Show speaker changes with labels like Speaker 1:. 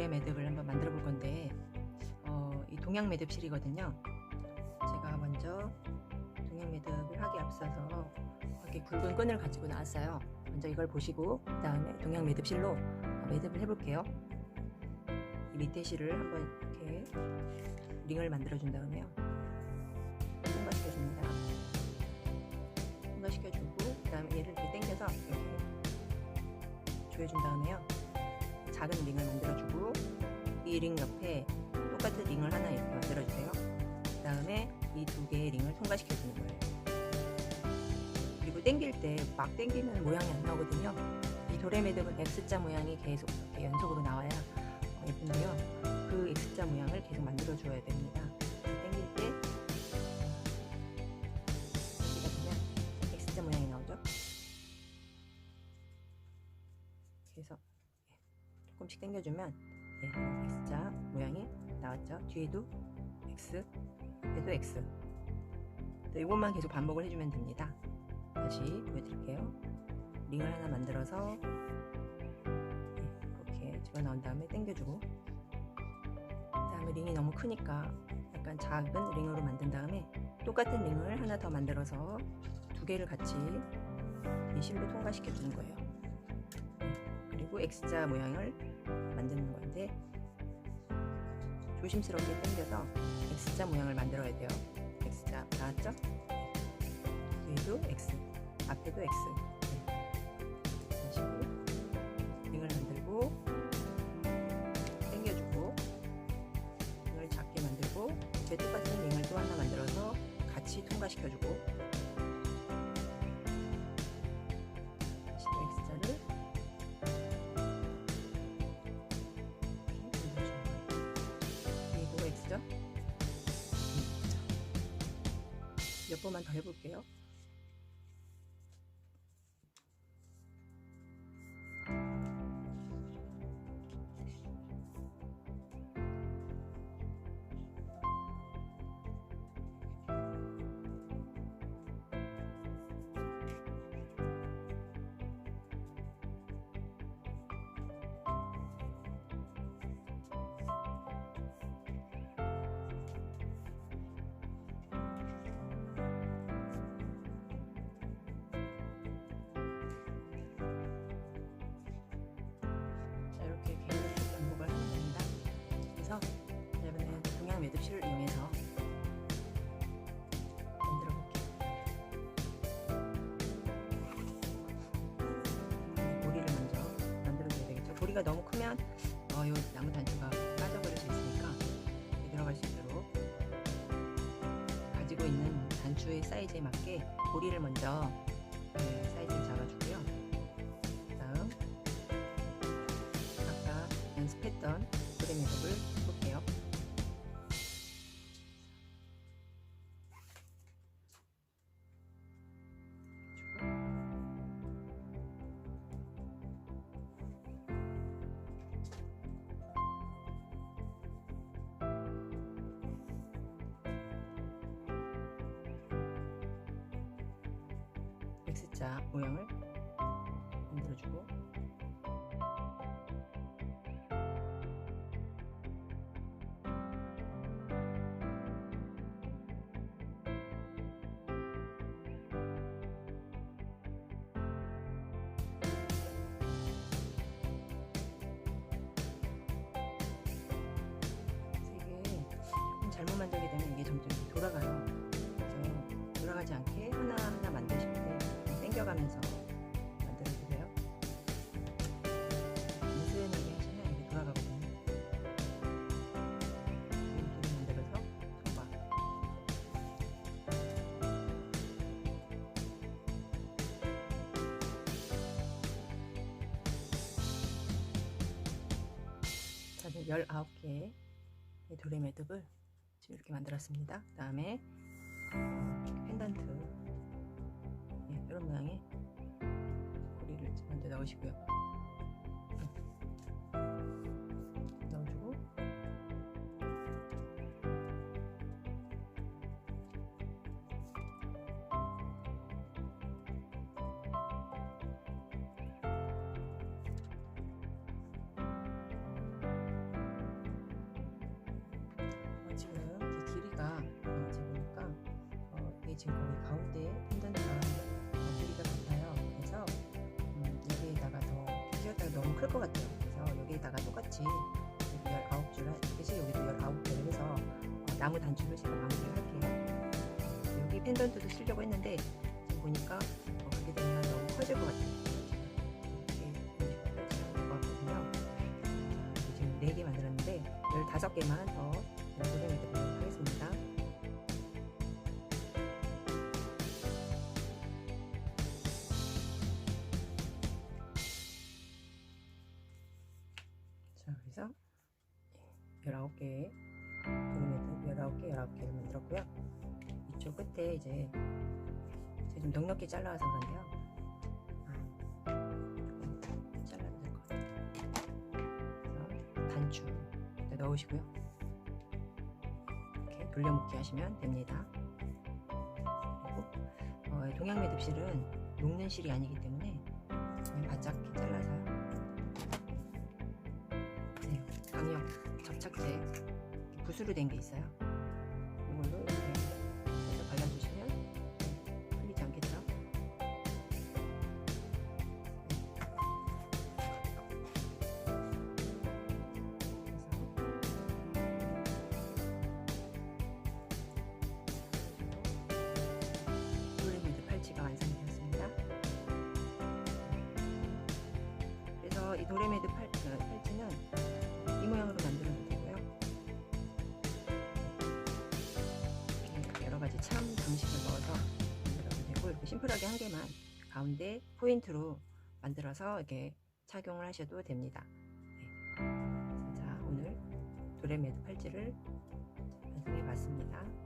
Speaker 1: 돌의 매듭을 한번 만들어 볼 건데 어, 이 동양 매듭실이거든요. 제가 먼저 동양 매듭을 하기 앞서서 이렇게 굵은 끈을 가지고 나왔어요. 먼저 이걸 보시고 그 다음에 동양 매듭실로 매듭을 해볼게요. 이 밑에 실을 한번 이렇게 링을 만들어 준 다음에요. 통과시켜 줍니다. 통과시켜 주고 그 다음에 얘를 이렇게 당겨서 이렇게 조여준 다음에요. 작은 링을 만들어 주고 이링 옆에 똑같은 링을 하나 이렇게 만들어주세요. 그 다음에 이 두 개의 링을 통과시켜 주는 거예요. 그리고 당길 때 막 당기면 모양이 안 나오거든요. 이 도레 매듭은 X자 모양이 계속 이렇게 연속으로 나와야 어, 예쁜데요. 그 X자 모양을 계속 만들어 줘야 됩니다. 당길 때 보면 X자 모양이 나오죠. 그래서 조금씩 당겨주면 예, X자 모양이 나왔죠. 뒤에도 X, 옆에도 X. 네, 이것만 계속 반복을 해주면 됩니다. 다시 보여드릴게요. 링을 하나 만들어서 예, 이렇게 집어넣은 다음에 당겨주고 그 다음에 링이 너무 크니까 약간 작은 링으로 만든 다음에 똑같은 링을 하나 더 만들어서 두 개를 같이 이 실로 통과시켜 주는 거예요. 그리고 X자 모양을 만드는 건데 조심스럽게 당겨서 X자 모양을 만들어야 돼요. X자 나왔죠? 뒤에도 X, 앞에도 X. 네. 식으로 링을 만들고 당겨주고 링을 작게 만들고 뒤에 똑같은 링을 또 하나 만들어서 같이 통과시켜주고 몇 번만 더 해볼게요. 매듭실을 이용해서 만들어 볼게요. 고리를 먼저 만들어 줘야 되겠죠. 고리가 너무 크면 어, 요 나무 단추가 빠져버릴 수 있으니까 들어갈 수 있도록 가지고 있는 단추의 사이즈에 맞게 고리를 먼저 네, 사이즈를 잡아주고요. 다음 아까 연습했던 그래 매듭을 해볼게요. X자 모양을 만들어주고 당겨가면서 만들어주세요. 미세하게 하시면 이게 돌아가거든요. 이렇게 만들어서 통과. 저는 19개의 도레 매듭을 지금 이렇게 만들었습니다. 그 다음에 펜던트 동그란 모양의 고리를 먼저 넣으시고요. 음. 넣어주고 어, 지금 이 길이가 어, 맞아보니까 어, 이게 지금 거기 가운데에 한 단추 클 것 같아요. 그래서 여기에다가 똑같이 여기 19줄 대신 여기도 19개를 해서 어, 나무 단줄로 제가 마무리를 할게요. 여기 펜던트도 쓰려고 했는데 지금 보니까 어, 그렇게 되면 너무 커질 것 같아요. 이렇게. 자, 지금 4개 만들었는데 15개만 더 보도록 하 19개 도르메드 19개, 19개를 만들었고요. 이쪽 끝에 이제 제가 좀 넉넉히 잘라서 그런데요. 아, 잘라도 될 것 같아요. 단추 넣으시고요. 이렇게 돌려묶기 하시면 됩니다. 그리고 어, 동양 매듭실은 녹는 실이 아니기 때문에 그냥 바짝 잘라서 접착제 붓으로 된 게 있어요. 이걸로 이렇게 해서 발라주시면 풀리지 않겠죠? 도레미드 팔찌가 완성되었습니다. 그래서 이 도레미드 팔, 심플하게 한 개만 가운데 포인트로 만들어서 이렇게 착용을 하셔도 됩니다. 네. 자 오늘 도레미드 팔찌를 완성해 봤습니다.